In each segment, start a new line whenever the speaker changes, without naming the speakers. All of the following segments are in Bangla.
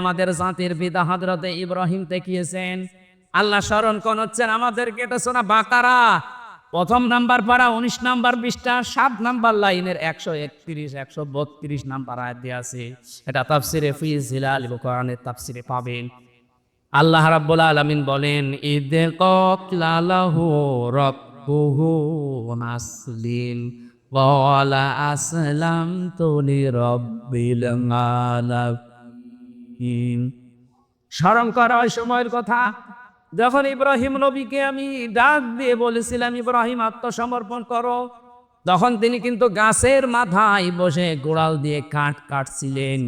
আমাদের জাতির পিতা হজরতে ইব্রাহিম দেখিয়েছেন। আল্লাহ স্মরণ কোন হচ্ছেন আমাদেরকে এটা শোনা বাকারা। প্রথম নাম্বার পারা উনিশ নাম্বার বিশটা সাত নাম্বার লাইনের একশো একত্রিশ, একশো বত্রিশ নাম্বার আয়াত দিয়ে আছে। এটা তাফসিরে ফিজ হিলাল কোরআনের তাফসিরে পাবেন। আল্লাহ রাব্বুল আলামিন বলেন ঈদে কতলালাহু রব্বুহু নাসলিম ওয়ালা আসলাম তুলি রব্বিল আলামিন। স্মরণ করা সময়ের কথা, যখন ইব্রাহিম নবীকে আমি ডাক দিয়ে বলেছিলাম, ইব্রাহিম, আত্মসমর্পণ করো। তখন তিনি কিন্তু গাছের মাথায় বসে গোড়াল দিয়ে কাঠ কাটছিলেন।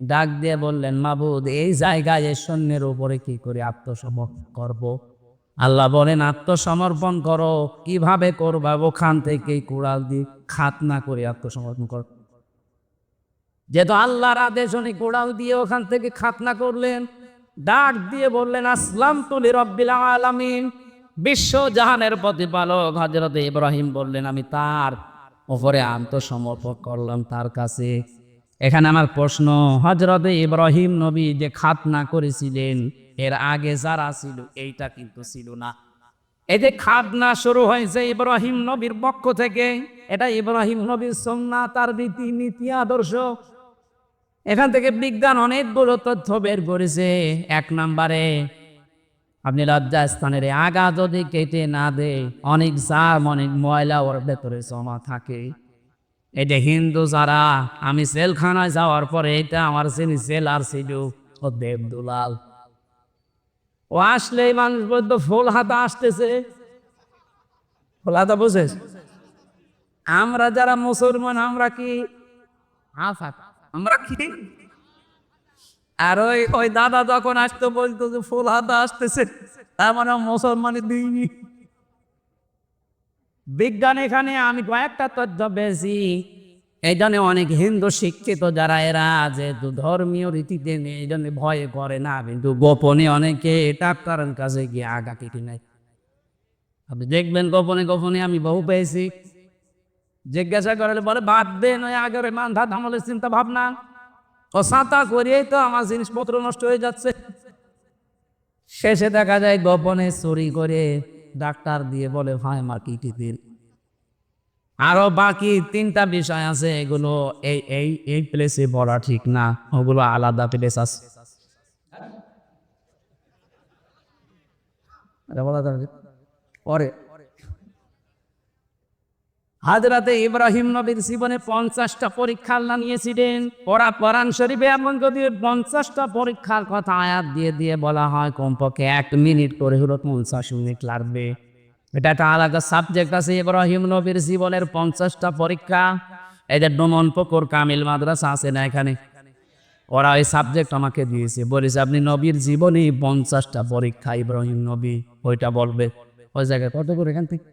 ডাক দিয়ে বললেন, মাবুদ, এই জায়গায় সৈন্যের উপরে কি করে আত্মসমর্পণ করব। আল্লাহ বলেন, আত্মসমর্পণ করো। কীভাবে করবা? ওখান থেকে কুড়াল দিয়ে খাত না করে আত্মসমর্পণ কর। যেহেতু আল্লাহর আদেশ উনি কোড়াল দিয়ে ওখান থেকে খাতনা করলেন, ডাক দিয়ে বললেন আসলাম তুলি রব্বিল আলামিন। বিশ্ব জাহানের প্রতিপালক হজরত ইব্রাহিম বললেন, আমি তার ওপরে আত্মসমর্পণ করলাম তার কাছে। এখানে আমার প্রশ্ন হজরত ইব্রাহিম নবী যে খাতনা করেছিলেন, এর আগে যারা ছিল, এইটা কিন্তু ছিল না। এই যে খাতনা শুরু হয়েছে ইব্রাহিম নবীর পক্ষ থেকে, এটা ইব্রাহিম নবীর সন্না তার রীতি নীতি আদর্শ। এখান থেকে বিজ্ঞান অনেকগুলো তথ্য বের করেছে। এক নম্বরে, আপনি লজ্জা স্থানের আগা যদি কেটে না দে অনেক জাম, অনেক ময়লা ওর ভেতরে জমা থাকে। এটা হিন্দু যারা, আমি সেলখানায় যাওয়ার পরে এটা আমার চিনি সেল আর ছিল ও দেবদুলাল। ও আসলেই মানুষ বলতো ফুল হাতা আসতেছে। ফুল হাতা বুঝেছ? আমরা যারা মুসলমান, আমরা কি? আফাত আমরা কি? আর ওই ওই দাদা যখন আসতো, বলতো যে ফুল হাতা আসতেছে, তার মানে মুসলমানে দিইনি। বিজ্ঞান এখানে, আমি কয়েকটা তথ্য পেয়েছি। এই জন্য অনেক হিন্দু শিক্ষিত যারা, এরা যেহেতু ধর্মীয় রীতিতে এই জন্য ভয় করে না, কিন্তু গোপনে অনেকে ডাক্তারের কাছে গিয়ে আগা কেটে নেয় আপনি দেখবেন গোপনে গোপনে আমি বহু পেয়েছি। জিজ্ঞাসা করলে বলে, বাদ দে, নয়, আগের মান মান্ধা ধামলের চিন্তা ভাবনা। ও সাঁতা করিয়েই তো আমার জিনিসপত্র নষ্ট হয়ে যাচ্ছে। শেষে দেখা যায়, গোপনে চুরি করে ডাক্তার দিয়ে বলে, ভাই আমার কিটি দিন আরও বাকি তিনটা বিষয় আছে, এগুলো এই এই এই প্লেসে বলা ঠিক না। ওগুলো আলাদা প্লেস আছে। পরে। হাজরাতে ইব্রাহিম নবীর জীবনে পঞ্চাশটা পরীক্ষা আল্লাহ নিয়েছিলেন। পড়া কোরআন শরীফে এমন যদি পঞ্চাশটা পরীক্ষার কথা আয়াত দিয়ে দিয়ে বলা হয়, কমপক্ষে এক মিনিট করে হলো পঞ্চাশ মিনিট লাগবে। এটা একটা আলাদা সাবজেক্ট আছে, ইব্রাহিম নবীর জীবনের পঞ্চাশটা পরীক্ষা। এদের ডোমন পুকুর, কামিল মাদ্রাসা আছে না এখানে? ওরা ওই সাবজেক্ট আমাকে দিয়েছে। বলেছে, আপনি নবীর জীবনে পঞ্চাশটা পরীক্ষা ইব্রাহিম নবী। ওইটা বলবে। ওই জায়গায় কত করে এখান থেকে?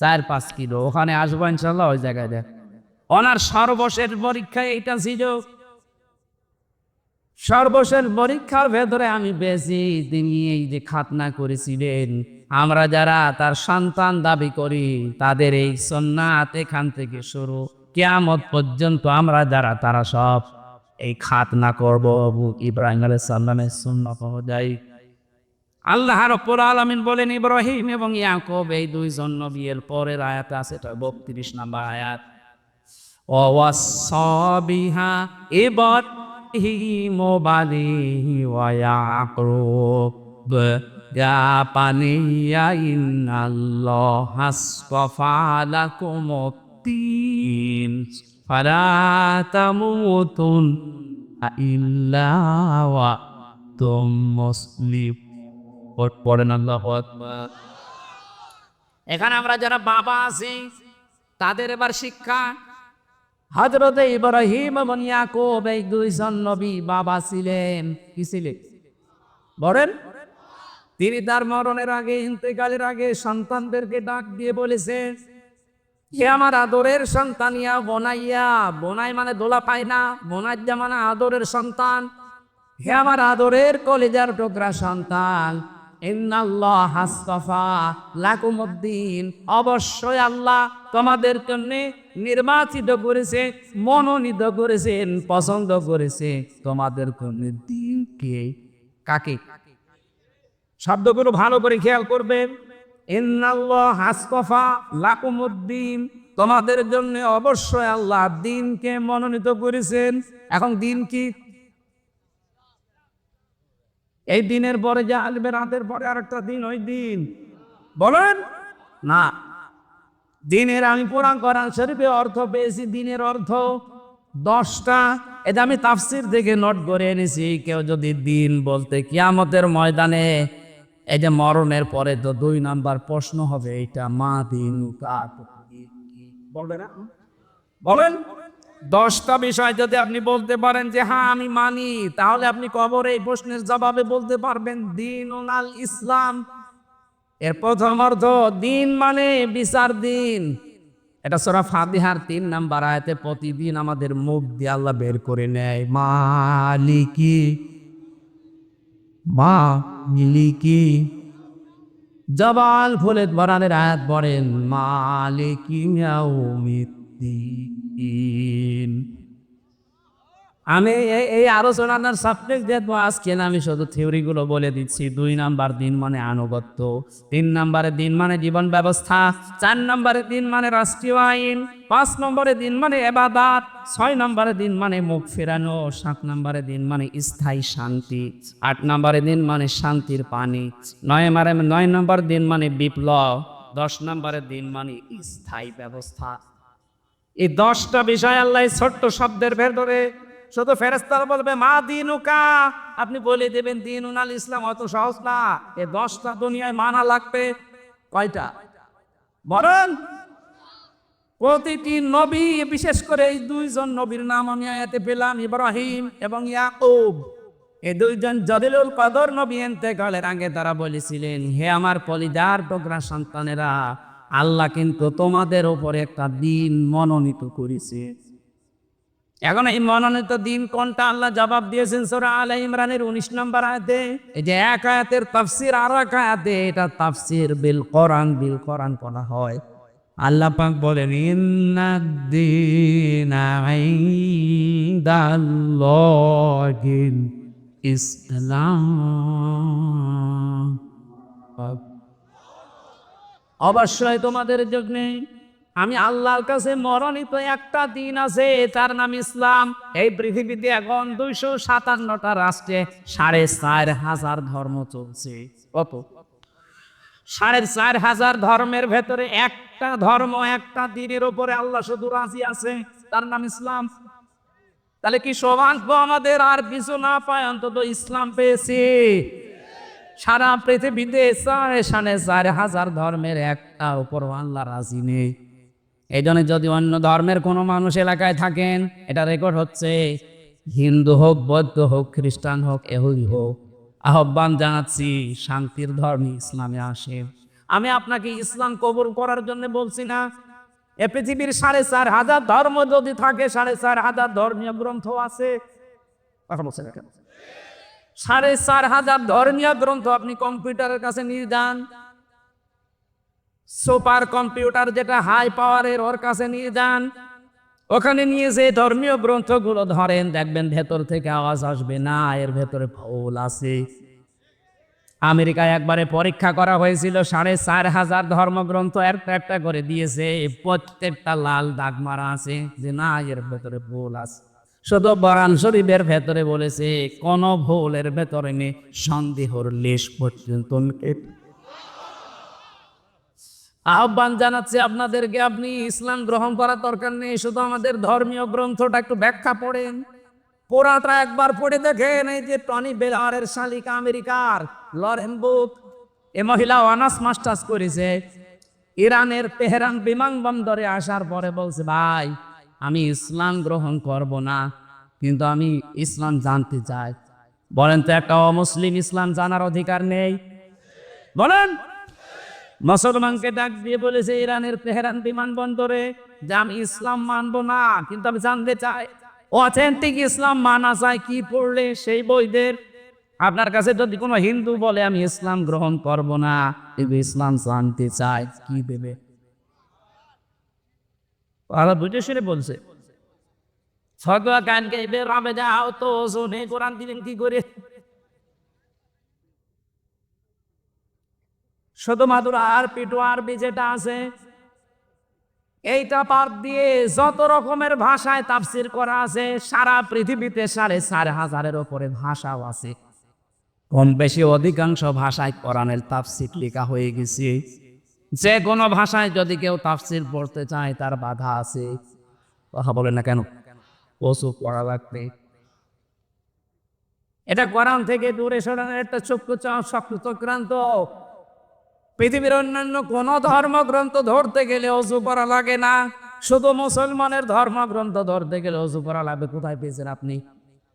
চার, পাঁচ কিলো। ওখানে আসব ইনশাল্লাহ ওই জায়গায় দেখ। ওনার সর্বশেষ পরীক্ষায় এটা ছিল। সর্বশেষ পরীক্ষার ভেতরে আমি পেয়েছি তিনি এই যে খাতনা করেছিলেন, আমরা যারা তার সন্তান দাবি করি, তাদের এই সন্ন্যাত এখান থেকে শুরু। কেয়ামত পর্যন্ত আমরা যারা, তারা সব এই খাতনা করব। ইব্রাহিম আলাইহিস সালামের সুন্নাত অনুযায়ী আল্লাহ রব্বুল আলামিন বলেন, ইব্রাহিম এবং ইয়াকুব, এই দুইজন নবীর পরের আয়াত আছে, এটা বত্রিশ নাম্বার আয়াত। ও ওয়াসাবিহা ইব্রাহিম বানিহি ওয়া ইয়াকুব বানিয়া, ইন্নাল্লাহ হাসফা লাকুম তিন ফালা তামুতুন ইল্লা ওয়া তুম মুসলিম। পড়েন আল্লাহ এখানে আমরা যারা বাবা আছি, তাদের এবার শিক্ষা। হজরত ইব্রাহিম এবং ইয়াকুব এই দুইজন নবী বাবা ছিলেন। কি ছিলেন? বলেন। তিনি তার মরণের আগে, ইন্তেকালের আগে সন্তানদেরকে ডাক দিয়ে বলেছেন হে আমার আদরের সন্তান, ইয়া বোনাইয়া। বোনাই মানে দোলা পায় না বোনাইয়া মানে আদরের সন্তান। হে আমার আদরের কলেজার টুকরা সন্তান অবশ্যই আল্লাহ তোমাদের জন্য নির্বাচিত করেছে, মনোনীত করেছেন পছন্দ করেছে। তোমাদের কোন দিনকে কাকে? শব্দগুলো ভালো করে খেয়াল করবেন। লাকুমুদ্দিন। তোমাদের জন্য অবশ্যই আল্লাহ দিনকে মনোনীত করেছেন। এখন দিন কি? এই দিনের পরে যে আসবে, রাতের পরে আরেকটা দিন, ওই দিন। বলেন? না। দিনের আমি পুরাণ করান শরীফে অর্থ পেয়েছি, দিনের অর্থ দশটা। এটা আমি তাফসির থেকে নোট করে এনেছি, কেউ যদি দিন বলতে কিয়ামতের ময়দানে, এই যে মরণের পরে তো দুই নাম্বার প্রশ্ন হবে এটা মা দিন বলবে না? বলেন? দশটা বিষয় যদি আপনি বলতে পারেন যে হ্যাঁ আমি মানি, তাহলে আপনি কবরে এই প্রশ্নের জবাবে বলতে পারবেন দিন আল ইসলাম। এর প্রথম অর্থ, দিন মানে বিচার দিন। এটা সোরা ফাতিহার তিন নাম্বার আয়াতে প্রতিদিন আমাদের মুখ দিয়ে আল্লাহ বের করে নেয়, মালিকি মা মিলিকি। জবাল ফুলে বরানের আয়াত পড়েন, মালিকি মিয়াউমিদ্দিন আমি এই- আলোচনার সাবজেক্ট দেখব আজকে আমি শুধু থিওরিগুলো বলে দিচ্ছি। দুই নাম্বার দিন মানে আনুগত্য। তিন নম্বরে দিন মানে জীবন ব্যবস্থা। চার নম্বরে দিন মানে রাষ্ট্রীয় আইন। পাঁচ নম্বরে দিন মানে এবাদাত। ছয় নম্বরে দিন মানে মুখ ফেরানো। সাত নম্বরে দিন মানে স্থায়ী শান্তি। আট নম্বরে দিন মানে শান্তির পানি। নয় মানে নয় নম্বর দিন মানে বিপ্লব। দশ নম্বরের দিন মানে স্থায়ী ব্যবস্থা। এই দশটা বিষয় আল্লাহ ছোট্ট শব্দের ভেতরে শুধু ফেরেস্তার বলবে, মা দিনুকা। আপনি বলে দেবেন দিন উনাল ইসলাম অত সহজ না। এই দশটা দুনিয়ায় মানা লাগবে। কয়টা? বলেন। প্রতিটি নবী, বিশেষ করে এই দুইজন নবীর নাম আমি আয়াতে পেলাম, ইব্রাহিম এবং ইয়াকুব। এই দুইজন জদিলুল কদর নবী এতেকালের আগে তারা বলেছিলেন, হে আমার পলিদার টুকরা সন্তানেরা আল্লাহ কিন্তু তোমাদের উপরে একটা দিন মনোনীত করেছে। এখন এই মনোনীত দিন কোনটা আল্লাহ জবাব দিয়েছেন সোরা আলা ইমরানের উনিশ নম্বর আয়াতে? এই যে এক আয়াতের তাফসির আর এক আয়াতে এটা তাফসির বিল কোরআন বিল কোরআন বলা হয়। আল্লাহ পাক বলেন ইসলাম। অবশ্যই তোমাদের জন্য। আমি আল্লাহর কাছে মরণিত একটা দিন আছে, তার নাম ইসলাম। এই পৃথিবীতে এখন দুইশো সাতান্নটা রাষ্ট্রে সাড়ে চার হাজার ধর্ম চলছে। কত? সাড়ে চার হাজার ধর্মের ভেতরে একটা ধর্ম, একটা দিনের ওপরে আল্লাহ শুধু রাজি আছে, তার নাম ইসলাম। তাহলে কি সৌভাগ্য আমাদের আর কিছু না পায়? অন্তত ইসলাম পেয়েছি। সারা পৃথিবীতে সাড়ে সাড়ে চার হাজার ধর্মের একটা উপর আল্লাহ রাজি নেই। এই জন্য যদি অন্য ধর্মের কোনো মানুষ এলাকায় থাকেন, এটা রেকর্ড হচ্ছে, হিন্দু হোক, বৌদ্ধ হোক, খ্রিস্টান হোক, এহুদি হোক, আহ্বান জানাচ্ছি, শান্তির ধর্মে ইসলামে আসে আমি আপনাকে ইসলাম কবুল করার জন্য বলছি না, এ পৃথিবীর সাড়ে চার হাজার ধর্ম যদি থাকে, সাড়ে চার হাজার ধর্মীয় গ্রন্থ আছে। কথা? সাড়ে চার হাজার ধর্মীয় গ্রন্থ আপনি কম্পিউটারের কাছে নিয়ে যান। সুপার কম্পিউটার যেটা হাই পাওয়ারের ওর কাছে নিয়ে যান। ওখানে নিয়ে যে ধর্মীয় গ্রন্থগুলো ধরেন, দেখবেন ভেতর থেকে আওয়াজ আসবে, না, এর ভেতরে ভুল আছে। আমেরিকায় একবারে পরীক্ষা করা হয়েছিল, সাড়ে চার হাজার ধর্মগ্রন্থ একটা একটা করে দিয়েছে, প্রত্যেকটা লাল দাগ মারা আছে, যে না, এর ভেতরে ভুল আছে। শুধু বরান শরীফের ভেতরে বলেছে, কোন ভুলের ভেতরে নেই সন্দেহর লেশ পর্যন্ত আহ্বান জানাচ্ছে আপনাদেরকে, আপনি ইসলাম গ্রহণ করার দরকার নেই, শুধু আমাদের ধর্মীয় গ্রন্থটা একটু ব্যাখ্যা পড়েন। পোড়াটা একবার পড়ে দেখেন, এই যে টনি বেলারের শালিকা আমেরিকার লরেন বুক, এ মহিলা অনার্স মাস্টার্স করেছে, ইরানের তেহরান বিমানবন্দরে আসার পরে বলছে, ভাই আমি ইসলাম গ্রহণ করব না, কিন্তু আমি ইসলাম জানতে চাই। বলেন তো একটা অমুসলিম ইসলাম জানার অধিকার নেই? বলেন। মুসলমানকে ডাক দিয়ে বলেছে, ইরানের তেহরান বিমানবন্দরে যে আমি ইসলাম মানব না, কিন্তু আমি জানতে চাই, অথেন্টিক ইসলাম মানা যায় কি পড়লে সেই বইদের? আপনার কাছে যদি কোনো হিন্দু বলে, আমি ইসলাম গ্রহণ করব না ইসলাম জানতে চাই কি দেবে? ওরা বুঝে শুনে বলছে কানকে বের হবে যাও তো কোরআন দিলেন কি করে? শুধু মাদুর আর যেটা আছে। এইটা পার দিয়ে যত রকমের ভাষায় তাফসির করা আছে, সারা পৃথিবীতে সাড়ে চার হাজারের ওপরে ভাষাও আছে। কম বেশি অধিকাংশ ভাষায় কোরআনের তাফসির লেখা হয়ে গেছে। যে কোনো ভাষায় যদি কেউ তাফসির পড়তে চায়, তার বাধা আছে। কথা বলে না কেন? ওসু পড়া লাগবে। এটা কোরআন থেকে দূরে সরানোর একটা চক্ষু শক্ত চক্রান্ত। পৃথিবীর অন্যান্য কোন ধর্মগ্রন্থ ধরতে গেলে অজু করা লাগে না। শুধু মুসলমানের ধর্মগ্রন্থ ধরতে গেলে অজু করা লাগবে। কোথায় পেয়েছেন আপনি?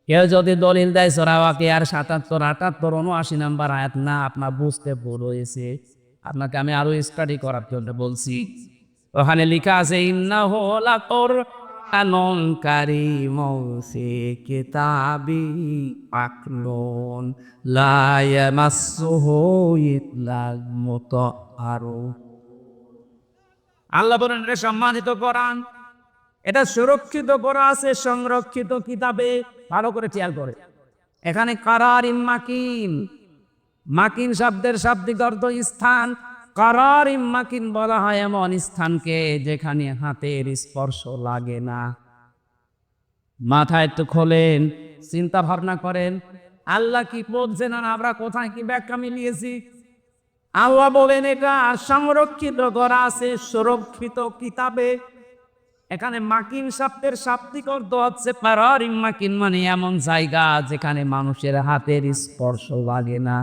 কেউ যদি দলিল দেয় সরাওয়াকে আর সাতাত্তর, আটাত্তর, উনআশি নাম্বার আয়াত, না, আপনার বুঝতে ভুল হয়েছে। আপনাকে আমি আরও স্টাডি করার জন্য বলছি। ওখানে লেখা আছে ইন্না হোলা তোর আনন কারিমৌ সে কিতাবি আকলুন, লা ইয়ামাসসুহু ইল্লাল মুতাহহারুন আল্লাহ বলেন এটা সম্মানিত কোরআন, এটা সুরক্ষিত করা আছে, সংরক্ষিত কিতাবে, ভালো করে খেয়াল করে। এখানে কারার মাকিন মাকিন শব্দের শাব্দিক অর্থ স্থান। কারার মাকিন বলা হয় এমন স্থানকে যেখানে হাতের স্পর্শ লাগে না। মাথা একটু খোলেন, চিন্তা ভাবনা করেন, আল্লাহ কি বলছেন আর আমরা কোথায় কি ব্যাখ্যা মিলিয়েছি? আল্লাহ বলেন, এটা সংরক্ষিত করা আছে সুরক্ষিত কিতাবে। এখানে মাকিন শব্দের শাব্দিক অর্থ হচ্ছে পারারিম মাকিন মানে এমন জায়গা যেখানে মানুষের হাতের স্পর্শ লাগে না।